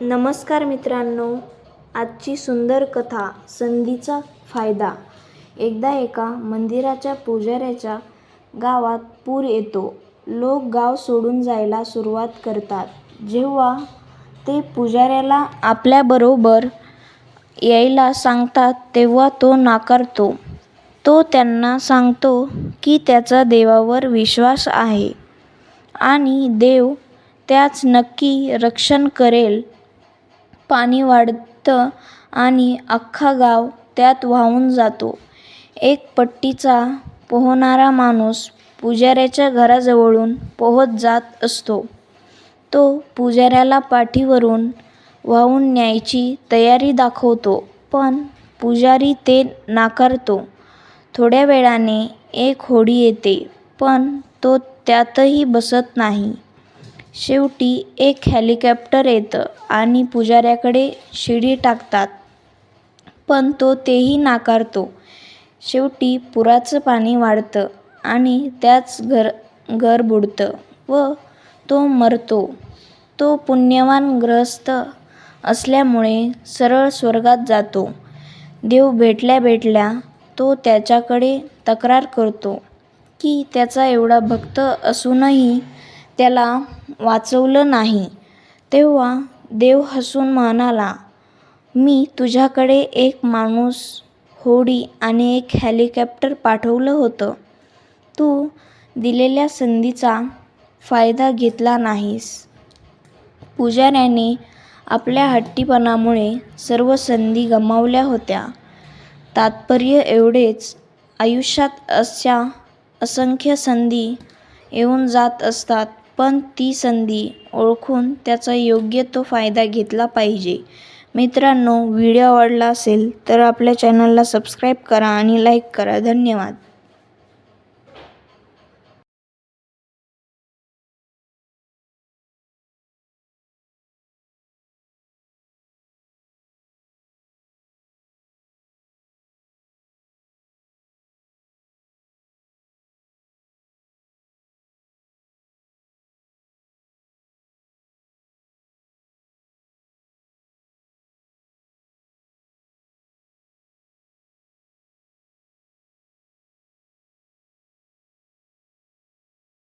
नमस्कार मित्रांनो आजची सुंदर कथा संधीचा फायदा. एकदा एका मंदिराच्या पुजाऱ्याच्या गावात पूर येतो. लोक गाव सोडून जायला सुरुवात करतात. जेव्हा ते पुजाऱ्याला आपल्याबरोबर यायला सांगतात तेव्हा तो नाकारतो. तो त्यांना सांगतो की त्याचा देवावर विश्वास आहे आणि देव त्याच नक्की रक्षण करेल पाणी वाढतं आणि अख्खा गाव त्यात वाहून जातो. एक पट्टीचा पोहणारा माणूस पुजाऱ्याच्या घराजवळून पोहत जात असतो. तो पुजाऱ्याला पाठीवरून वाहून न्यायची तयारी दाखवतो पण पुजारी ते नाकारतो. थोड्या वेळाने एक होडी येते पण तो त्यातही बसत नाही. शेवटी एक हेलिकॉप्टर येतं आणि पुजाऱ्याकडे शिडी टाकतात. पण तो तेही नाकारतो. शेवटी पुराचं पाणी वाढतं आणि त्याच घर घर बुडतं व तो मरतो. तो पुण्यवान गृहस्थ असल्यामुळे सरळ स्वर्गात जातो. देव भेटल्या भेटल्या तो त्याच्याकडे तक्रार करतो की त्याचा एवढा भक्त असूनही त्याला वाचवलं नाही. तेव्हा देव हसून म्हणाला मी तुझ्याकडे एक माणूस होडी आणि एक हेलिकॉप्टर पाठवलं होतं. तू दिलेल्या संधीचा फायदा घेतला नाहीस. पुजाऱ्याने आपल्या हट्टीपणामुळे सर्व संधी गमावल्या होत्या. तात्पर्य एवढेच आयुष्यात अशा असंख्य संधी येऊन जात असतात. पण ती संधी ओळखून त्याचा योग्य तो फायदा घेतला पाहिजे. मित्रांनो व्हिडिओ आवडला असेल तर आपल्या चॅनलला सबस्क्राईब करा आणि लाईक करा. धन्यवाद.